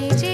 Gigi.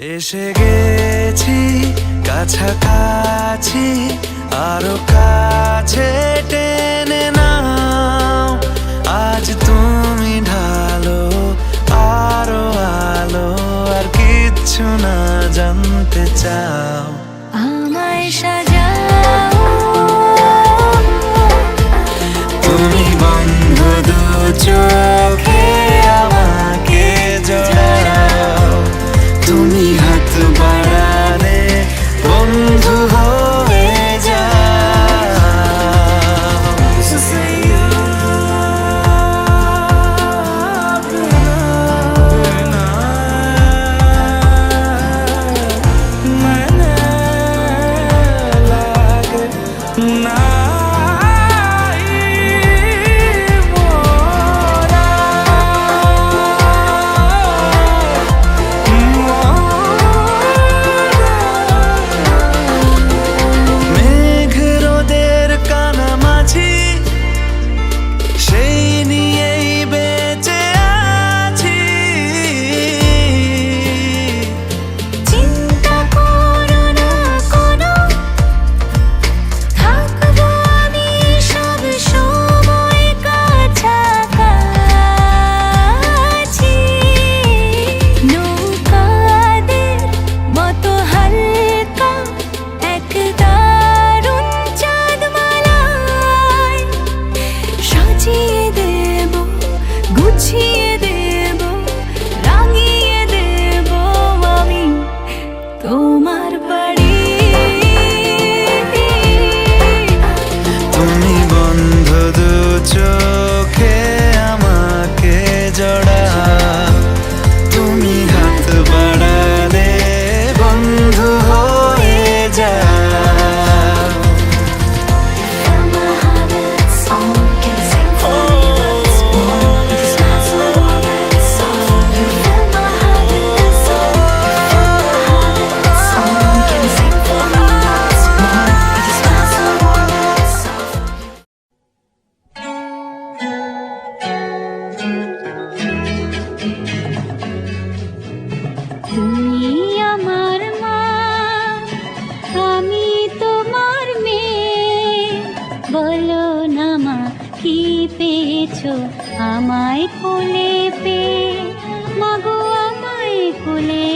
এসে গেছি কাছাকাছি আরও কাছে টেনে নাও। আজ তুমি ঢালো আরও আলো আর কিচ্ছু না জানতে চাও। আমায় সাজাও। তুমি বন্ধ দু চোখ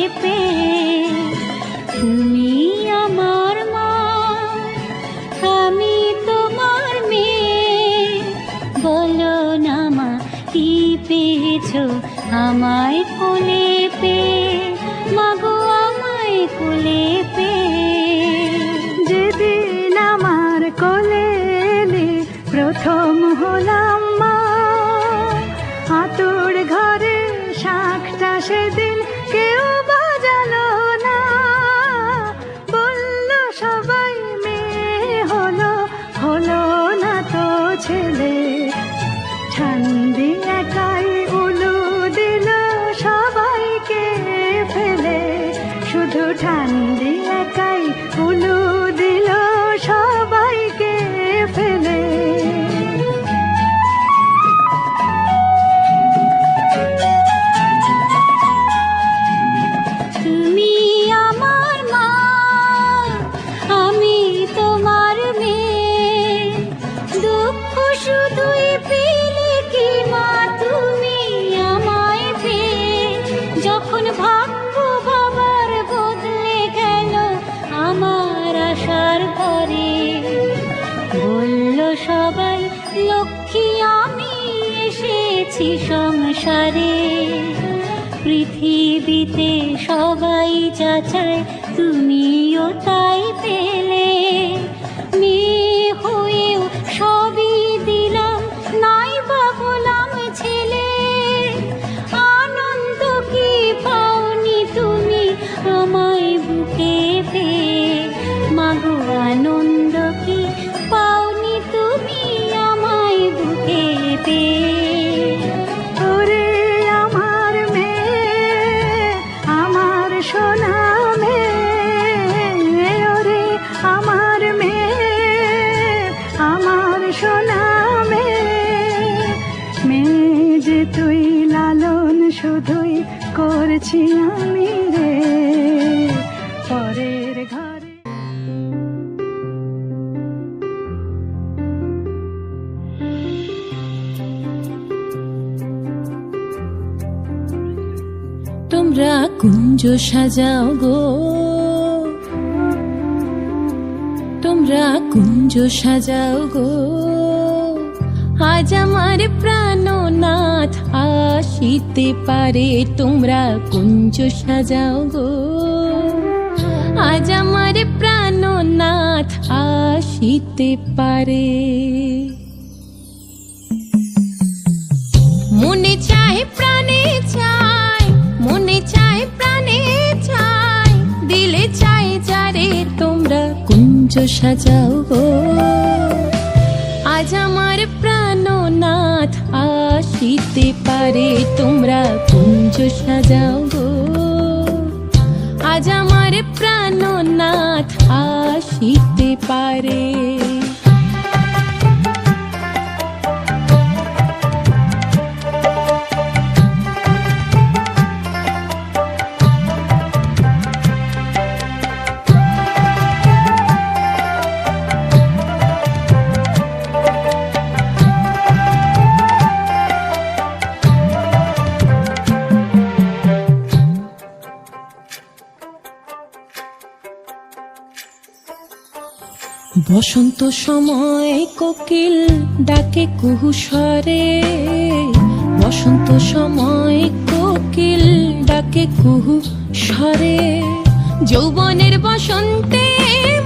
पे লক্ষ্মী আমি এসেছি সংসারে। পৃথিবীতে সবাই চাচায় তুমিও তাই পেলে। মেয়ে হয়েও সবই সোনামে মেয়ে যে তুই লালন শুধুই করছি আমি রে। পরের ঘরে তোমরা কুঞ্জ সাজাও গো। কুঞ্জ সাজাও গো। আজ আমার প্রাণনাথ আসিতে পারে, তোমরা কুঞ্জ সাজাও গো। আজ আমার প্রাণনাথ আসিতে পারে। মনে চায়, প্রাণে চায়, মনে চায় কুঞ্জ সাজাও গো। আজ আমার প্রাণনাথ আসিতে পারে, তোমরা কুঞ্জ সাজাও গো। আজ আমার প্রাণনাথ আসিতে পারে। বসন্ত সময় কোকিল ডাকে কুহু স্বরে বসন্ত সময় কোকিল ডাকে কুহু স্বরে যৌবনের বসন্তে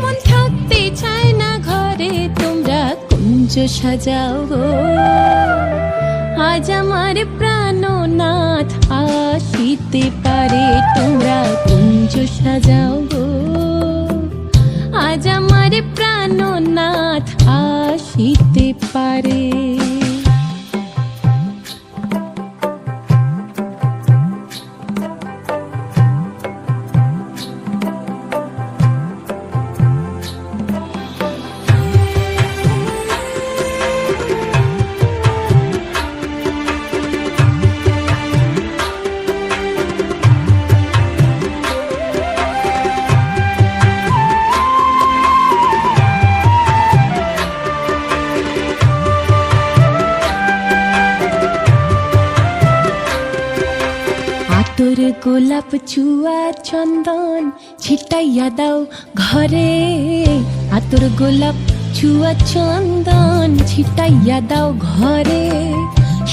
মন থাকতে চায় না ঘরে, তোমরা কুঞ্জ সাজাও গো। আজ আমার প্রাণনাথ আসিতে পারে, তোমরা কুঞ্জ সাজাও গো। আজ আমার প্রাণনাথ আসিতে পারে। গোলাপ চুয়া চন্দন ছিটাইয়া দাও ঘরে। আতর গোলাপ চুয়া চন্দন ছিটাইয়া দাও ঘরে।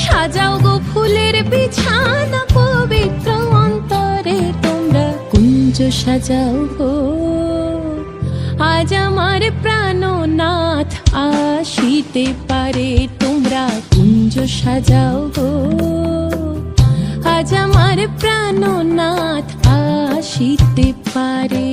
সাজাও গো ফুলের বিছানা পবিত্র অন্তরে, তোমরা কুঞ্জ সাজাও গো। আজ আমার প্রাণনাথ আসিতে পারে, তোমরা কুঞ্জ সাজাও গো। আজ আমার প্রাণনাথ আসিতে পারে।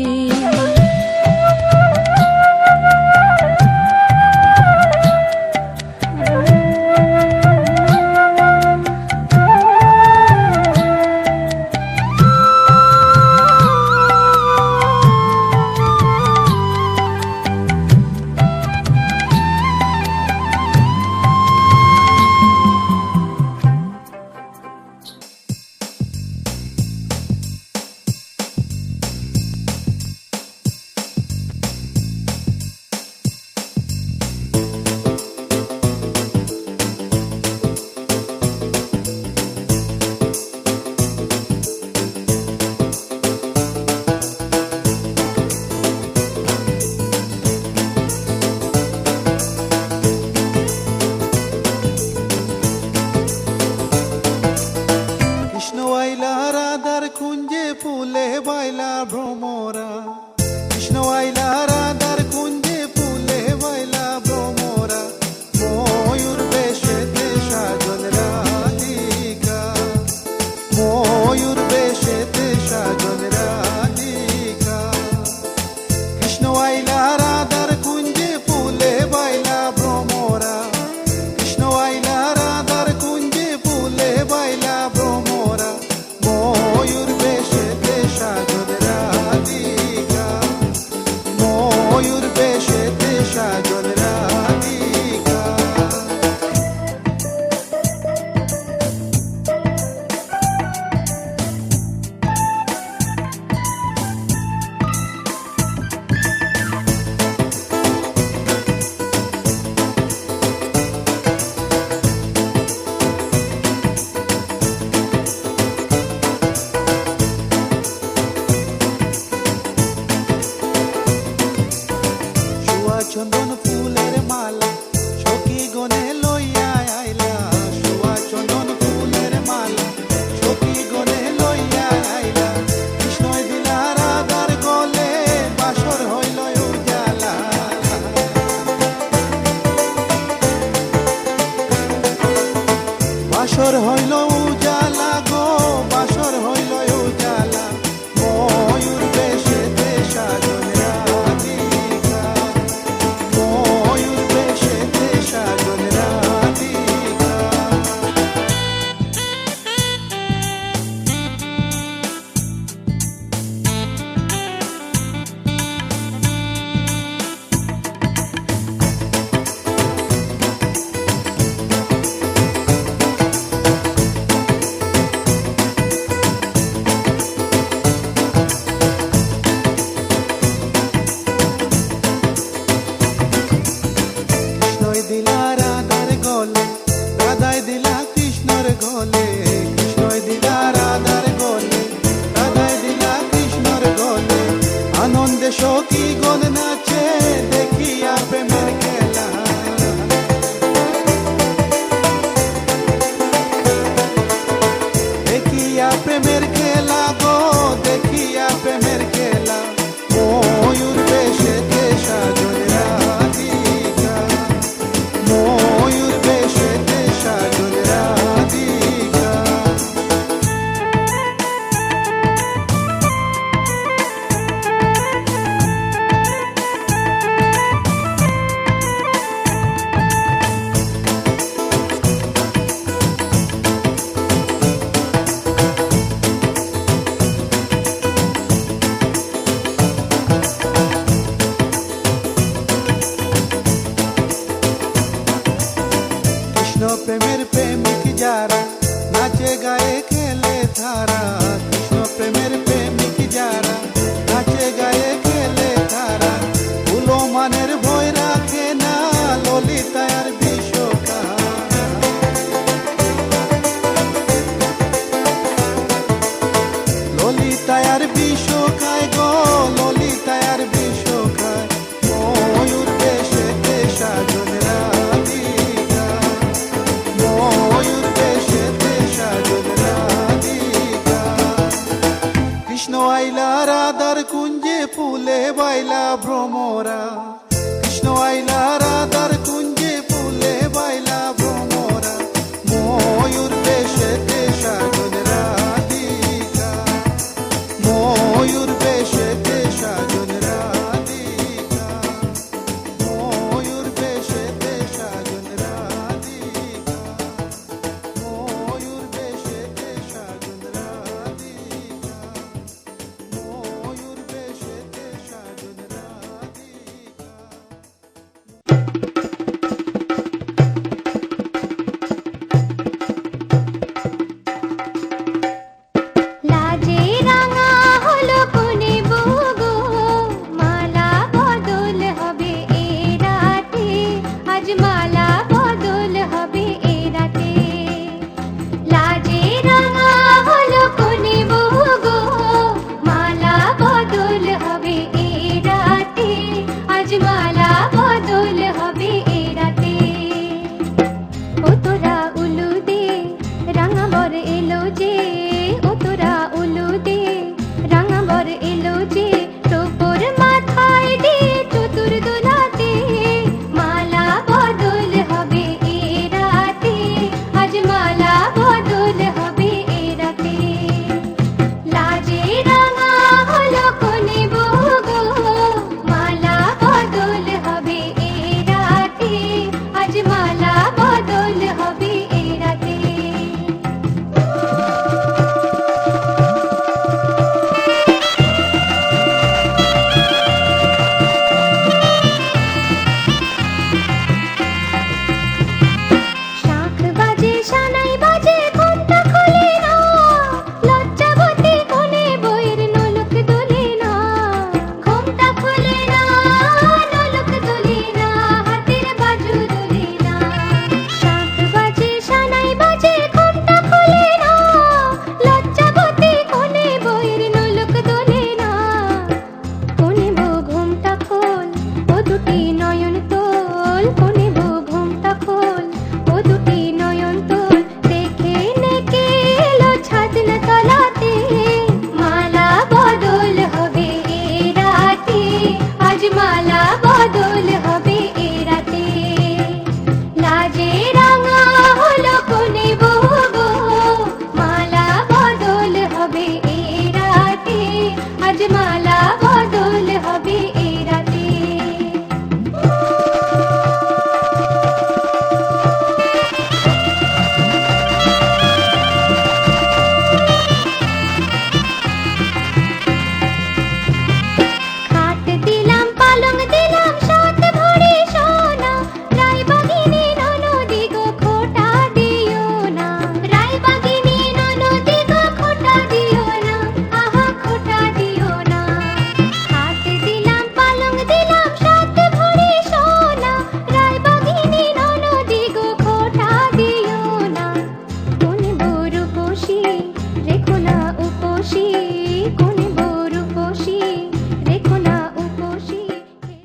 प्यारा नाचे गाए खेले थारा कृष्ण प्रेमेर प्रेमिक जारा नाचे गाए